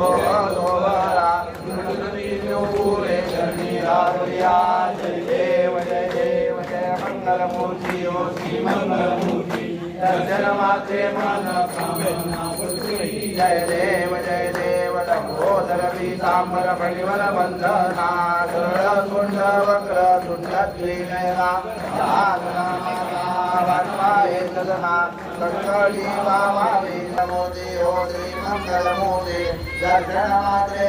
जय देव जय मंगलमूर्ती मंगलमूर्ती दर्शन मात्रे मन जय देव जय देव लंबोदर पीतांबर फणिवर बंधना सरळ सुंड वक्र सुंड त्रिनयना वाटपाये सदना కంకళీ కామాలి నమోదే ఓ శ్రీ మంగళమూదే దర్శన మాత్రే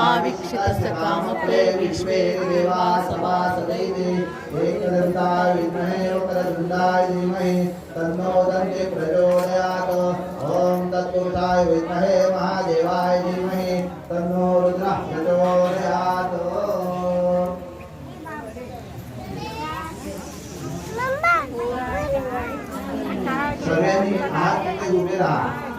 आवीक्षितस्य कामप्रे विश्वे देवा सभासदैवे एकदन्ताय विद्महे वक्रतुण्डाय धीमहि तन्नो दन्ते प्रचोदयात् ॐ तत्पुरुषाय विद्महे महादेवाय धीमहि तन्नो रुद्रः प्रचोदयात् सगळ्यांनी हात उभे राहा।